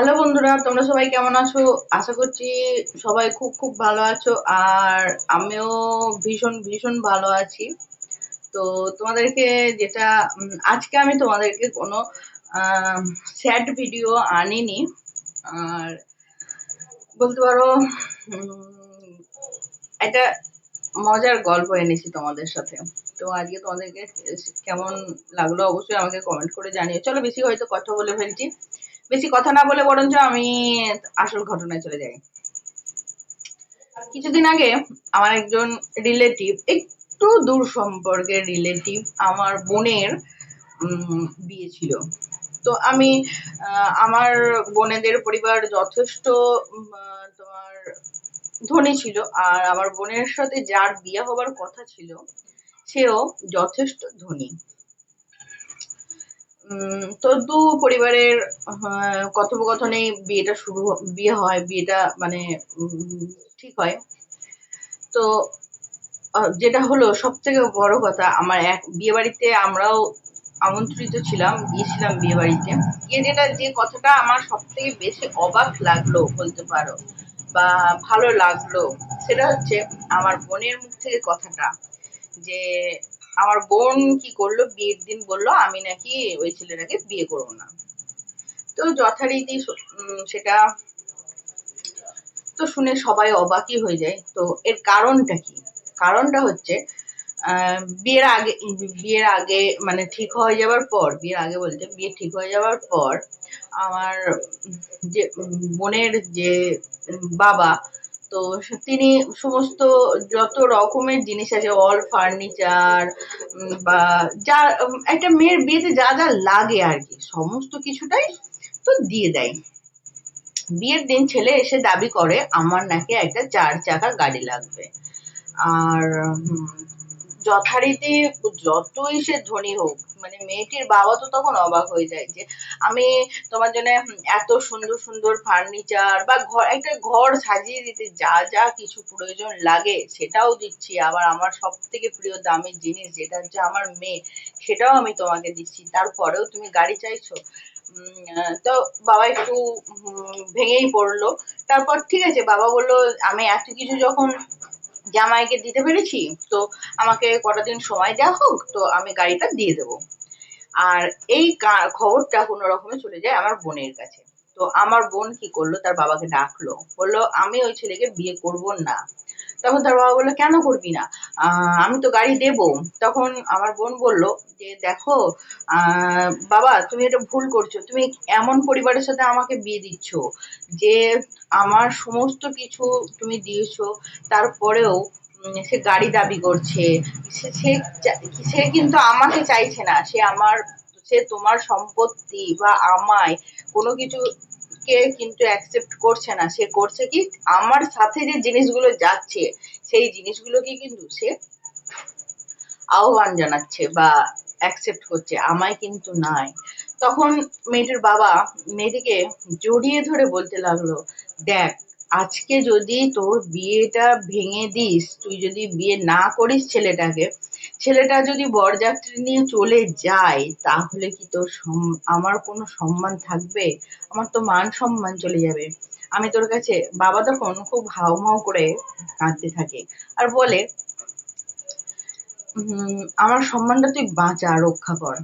Hello বন্ধুরা, তোমরা সবাই কেমন আছো? আশা করছি সবাই খুব খুব ভালো আছো, আর আমিও ভীষণ ভীষণ ভালো আছি। তো তোমাদেরকে যেটা আজকে আমি তোমাদেরকে কোনো স্যাড ভিডিও আনিনি, আর বলতে পারো একটা মজার গল্প এনেছি তোমাদের সাথে। তো আজকে তোমাদেরকে কেমন লাগল অবশ্যই আমাকে কমেন্ট করে জানিও। চলো বেশি হয়তো কথা বলে ফেলছি। বেশি কথা না বলে বরঞ্চ আমি আসল ঘটনায় চলে যাই। কিছুদিন আগে আমার একজন রিলেটিভ একটু দূর সম্পর্কের রিলেটিভ আমার বোনের বিয়ে ছিল। তো আমি আমার বোনেদের পরিবার যথেষ্ট তোমার ধনী ছিল। আর আমার বোনের সাথে যার বিয়ে হবার কথা ছিল, সেও যথেষ্ট ধনী। তো দু পরিবারের কথোপকথনে বিয়েটা শুরু বিয়ে হয়, বিয়েটা মানে ঠিক হয়। তো যেটা হলো সব থেকে বড় কথা, আমার এক বিয়ে বাড়িতে আমরাও আমন্ত্রিত ছিলাম, গিয়েছিলাম বিয়ে বাড়িতে গিয়ে যেটা, যে কথাটা আমার সব থেকে বেশি অবাক লাগল, বলতে পারো, বা ভালো লাগল, সেটা হচ্ছে, আমার বোনের মুখ থেকে কথাটা, যে আমার বোন কি করল, বিয়ের দিন বলল, আমি নাকি ওই ছেলেটাকে বিয়ে করব না। তো যথারীতি সেটা তো শুনে সবাই অবাকই হয়ে যায়। তো এর কারণটা কি? কারণটা হচ্ছে বিয়ের আগে বিয়ের আগে মানে ঠিক হয়ে যাওয়ার পর, বিয়ের আগে বলতে বিয়ে ঠিক হয়ে যাওয়ার পর, আমার যে বোনের যে বাবা তো তিনি সমস্ত যত রকমের জিনিস আছে অল ফার্নিচার বা যা একটা মেয়ের বিয়েতে যা যা লাগে আর কি, সমস্ত কিছুটাই তো দিয়ে দেয়। বিয়ের দিন ছেলে এসে দাবি করে, আমার নাকি একটা চার চাকা গাড়ি লাগবে। আর যথারীতি যতই সে ধনী হোক মানে মেয়েটির বাবা তো তখন অবাক হয়ে যায় যে আমি তোমার জন্য এত সুন্দর সুন্দর ফার্নিচার বা ঘর, একটা ঘর সাজিয়ে দিতে যা যা কিছু প্রয়োজন লাগে সেটাও দিচ্ছি। আবার আমার সব থেকে প্রিয় দামি জিনিস যেটা হচ্ছে আমার মেয়ে, সেটাও আমি তোমাকে দিচ্ছি। তারপরেও তুমি গাড়ি চাইছো? তো বাবা একটু ভেঙেই পড়ল। তারপর ঠিক আছে, বাবা বলল, আমি এত কিছু যখন জামাইকে দিতে পেরেছি, তো আমাকে কটা দিন সময় দেওয়া হোক, তো আমি গাড়িটা দিয়ে দেবো। আর এই খবরটা কোনো রকমে চলে যায় আমার বোনের কাছে। তো আমার বোন কি করল? তার বাবাকে ডাকলো। বলল, আমি ওই ছেলেকে বিয়ে করব না। তখন তার বাবা বলল, কেন করবি না? আমি তো গাড়ি দেবো। তখন আমার বোন বলল যে, দেখো বাবা, তুমি এটা ভুল করছ। তুমি এমন পরিবারের সাথে আমাকে বিয়ে দিচ্ছ যে, আমার সমস্ত কিছু তুমি দিয়েছ। তারপরেও সে গাড়ি দাবি করছে। সে সে কিন্তু আমাকে চাইছে না। সে আমার, সে তোমার সম্পত্তি বা আমায় কোনো কিছু কে কিন্তু অ্যাকসেপ্ট করছে না, সে করছে কি আমার সাথে যে জিনিসগুলো যাচ্ছে, সেই জিনিসগুলোকে কিন্তু সে আহ্বান জানাচ্ছে বা অ্যাকসেপ্ট করছে, আমায় কিন্তু নাই। তখন মেয়েটির বাবা মেয়েটিকে জড়িয়ে ধরে বলতে লাগল, দেখ, আজকে যদি তোর বিয়েটা ভেঙে দিস, তুই যদি বিয়ে না করিস ছেলেটাকে ছেলেটা যদি বরযাত্রী নিয়ে চলে যায়, তাহলে কি তোর আমার কোনো সম্মান থাকবে? আমার তো মান সম্মান চলে যাবে। আমি তোর কাছে, বাবা তখন খুব হাউমাউ করে কাঁদতে থাকে আর বলে আমার সম্মানটা তুই বাঁচা, রক্ষা কর।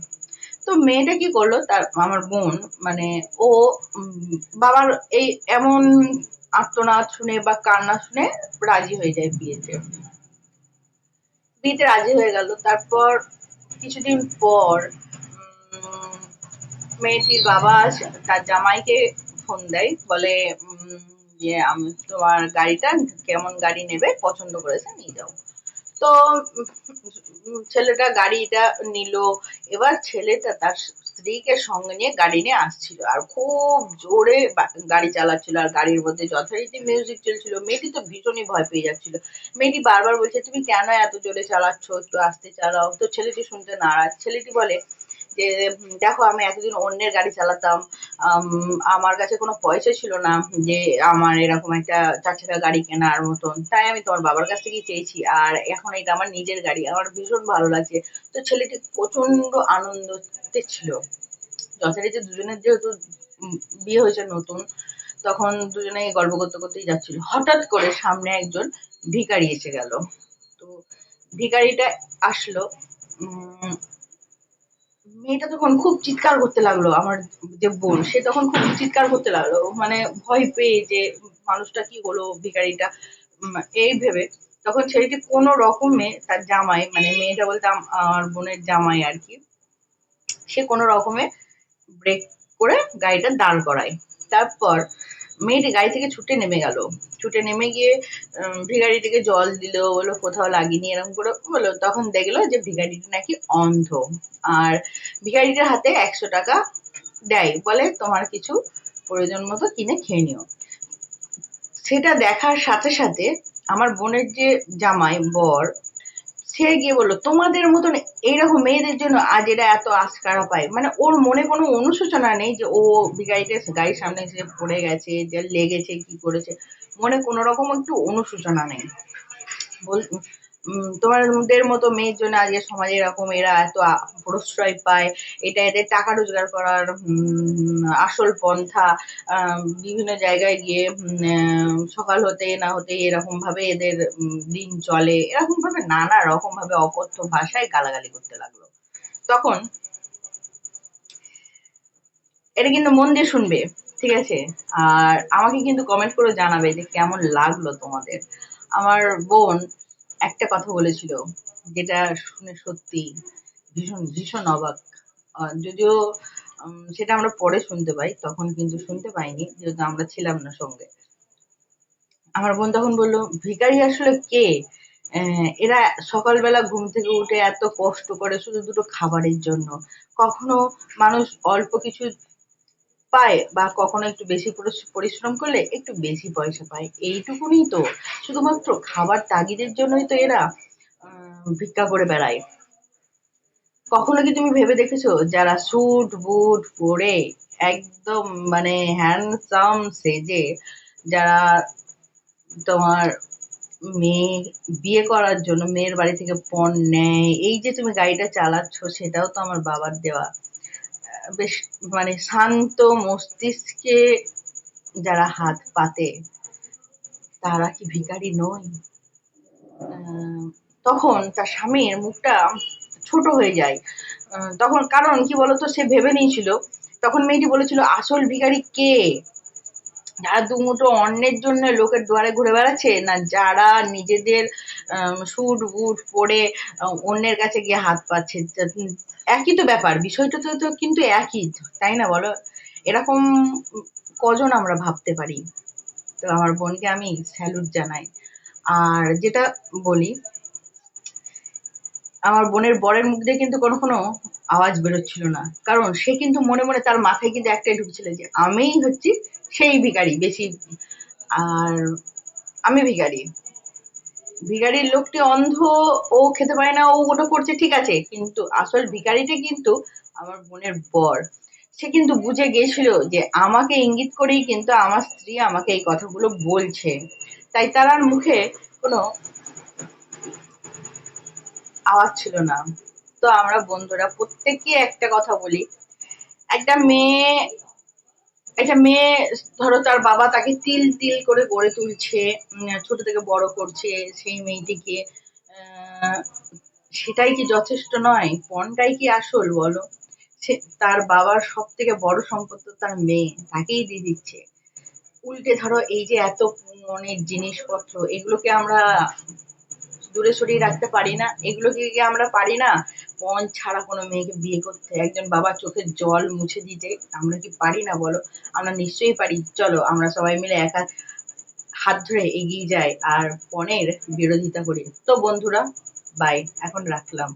তো মেয়েটা কি করল? তার, আমার বোন মানে ও বাবার এই এমন আর্তনাদ শুনে বা কান্না শুনে রাজি হয়ে যায় বিয়েতে। বিয়েতে রাজি হয়ে গেল। তারপর কিছুদিন পর মেয়েটির বাবা তার জামাইকে ফোন দেয়, বলে যে আমি তোমার গাড়িটা কেমন গাড়ি নেবে, পছন্দ করেছে, নিয়ে যাও। তো ছেলেটা গাড়িটা নিল। এবার ছেলেটা তার স্ত্রীকে সঙ্গে নিয়ে গাড়ি নিয়ে আসছিল। আর খুব জোরে গাড়ি চালাচ্ছিল আর গাড়ির মধ্যে যথারীতি মিউজিক চলছিল। মেয়েটি তো ভীষণই ভয় পেয়ে যাচ্ছিল। মেয়েটি বারবার বলছে, তুমি কেন এত জোরে চালাচ্ছ? একটু আস্তে চালাও। তো ছেলেটি শুনতে নারাজ। ছেলেটি বলে যে দেখো আমি এতদিন অন্যের গাড়ি চালাতাম আম, আমার কাছে কোনো পয়সা ছিল না যে আমার এরকম একটা চার চাকা গাড়ি কেনার মতন। তাই আমি তোমার বাবার কাছ থেকেই চেয়েছি। আর এখন এটা আমার নিজের গাড়ি। আমার ভীষণ ভালো লাগছে। তো ছেলেটি প্রচণ্ড আনন্দতে ছিল। যথারীতি দুজনের যেহেতু বিয়ে হয়েছে নতুন তখন দুজনে গল্প করতে করতেই যাচ্ছিল। হঠাৎ করে সামনে একজন ভিখারি এসে গেল। তো ভিখারিটা আসলো। মেয়েটা তখন খুব চিৎকার করতে লাগল আমার যে বোন সে তখন খুব চিৎকার করতে লাগল। মানে ভয় পেয়ে যে মানুষটা কি হলো ভিখারিটা উম, এই ভেবে তখন ছেলেটি কোনো রকমে তার জামাই মানে মেয়েটা বলতে আমার বোনের জামাই আর কি সে কোনো রকমে ব্রেক করে গাড়িটা দাঁড় করায়। তারপর মেয়েটি গাড়ি থেকে ছুটে নেমে গেল। ছুটে নেমে গিয়ে ভিখারিটিকে জল দিল বলো কোথাও লাগেনি, এরকম করে বলো তখন দেখল যে ভিখারিটি নাকি অন্ধ। আর ভিখারিটার হাতে একশো টাকা দেয়। বলে, তোমার কিছু প্রয়োজন মতো কিনে খেয়ে নিও। সেটা দেখার সাথে সাথে আমার বোনের যে জামাই, বর সে গিয়ে বলল, তোমাদের মতন এইরকম মেয়েদের জন্য আজ এরা এত আশকারা পায়? মানে ওর মনে কোনো অনুশোচনা নেই যে ও গাড়িটা গাড়ির সামনে এসে পড়ে গেছে, যে লেগেছে, কি করেছে। মনে কোনো রকম একটু অনুশোচনা নেই। বল তোমাদের মতো মেয়ের জন্য আজকে সমাজে এরকম এরা এত প্রশ্রয় পায়, এটা এদের টাকা রোজগার করার আসল পন্থা বিভিন্ন জায়গায় গিয়ে সকাল হতে না হতে এরকম ভাবে এদের দিন চলে। এরকম ভাবে নানা রকম ভাবে অকথ্য ভাষায় গালাগালি করতে লাগল। তখন এটা কিন্তু মন দিয়ে শুনবে, ঠিক আছে? আর আমাকে কিন্তু কমেন্ট করে জানাবে যে কেমন লাগল তোমাদের। আমার বোন একটা কথা বলেছিল যেটা শুনে সত্যি ভীষণ ভীষণ অবাক। যদিও সেটা আমরা পরে শুনতে পাই, তখন কিন্তু শুনতে পাইনি, যেহেতু আমরা ছিলাম না সঙ্গে। আমার বোন তখন বলল, ভিখারি আসলে কে? এরা সকালবেলা ঘুম থেকে উঠে এত কষ্ট করে শুধু দুটো খাবারের জন্য। কখনো মানুষ অল্প কিছু পায় বা কখনো একটু বেশি পরিশ্রম করলে একটু বেশি পয়সা পায়। এইটুকুনি তো। শুধুমাত্র খাবার তাগিদের জন্যই তো এরা ভিক্ষা করে বেড়ায়। কখনো কি তুমি ভেবে দেখেছ যারা স্যুট, বুট পরে একদম মানে হ্যান্ডসাম সেজে যারা তোমার মেয়ে বিয়ে করার জন্য, মেয়ের বাড়ি থেকে পণ নেয়, এই যে তুমি গাড়িটা চালাচ্ছ সেটাও তো আমার বাবার দেওয়া। বেশ মানে শান্ত মস্তিষ্কে যারা হাত পাতে, তারা কি ভিকারি নয়? তখন তার স্বামীর মুখটা ছোট হয়ে যায়। তখন কারণ কি বলতো? সে ভেবে নিয়েছিল। তখন মেয়েটি বলেছিল, আসল ভিখারি কে? যারা দুমুঠো অন্যের জন্য লোকের দুয়ারে ঘুরে বেড়াচ্ছে? না যারা নিজেদের স্যুট বুট পরে অন্যের কাছে গিয়ে হাত পাচ্ছে? একই তো ব্যাপার। বিষয়টা তো তো কিন্তু একই, তাই না বলো? এরকম কজন আমরা ভাবতে পারি? তো আমার বোনকে আমি স্যালুট জানাই। আর যেটা বলি, আমার বোনের বরের মুখ দিয়ে কিন্তু কোনো কোনো আওয়াজ বেরোচ্ছিল না। কারণ সে কিন্তু মনে মনে তার মাথায় কিন্তু একটাই ঢুকছিল যে, আমিই হচ্ছি সেই ভিখারি বেশি। আর আমি ভিখারি। ভিখারির লোকটি অন্ধ, ও খেতে পারে না, ও ওটা করছে, ঠিক আছে। কিন্তু আসল ভিখারিটা কিন্তু আমার বোনের বর। সে কিন্তু বুঝে গেছিল যে, আমাকে ইঙ্গিত করেই কিন্তু আমার স্ত্রী আমাকে এই কথাগুলো বলছে। তাই তার মুখে কোনো আওয়াজ ছিল না। তো আমরা বন্ধুরা প্রত্যেককে একটা কথা বলি। একটা মেয়ে একটা মেয়ে, ধরো তার বাবা তাকে তিল তিল করে গড়ে তুলছে ছোট থেকে বড় করছে সেই মেয়েটিকে। সেটাই কি যথেষ্ট নয়? পণটাই কি আসল বলো? সে তার বাবার সব থেকে বড় সম্পদ তো তার মেয়ে, তাকেই দিয়ে দিচ্ছে। উল্টে ধরো এই যে এত অনেক জিনিসপত্র, এগুলোকে আমরা দূরে সরিয়ে রাখতে পারি না। এগুলো কি আমরা পারি না? পণ ছাড়া কোনো মেয়েকে বিয়ে করতে। একজন বাবা চোখের জল মুছে দিতে আমরা কি পারি না বলো? আমরা নিশ্চয়ই পারি। চলো, আমরা সবাই মিলে একা হাত ধরে এগিয়ে যাই আর পনেরো বিরোধিতা করি। তো বন্ধুরা বাই এখন রাখলাম।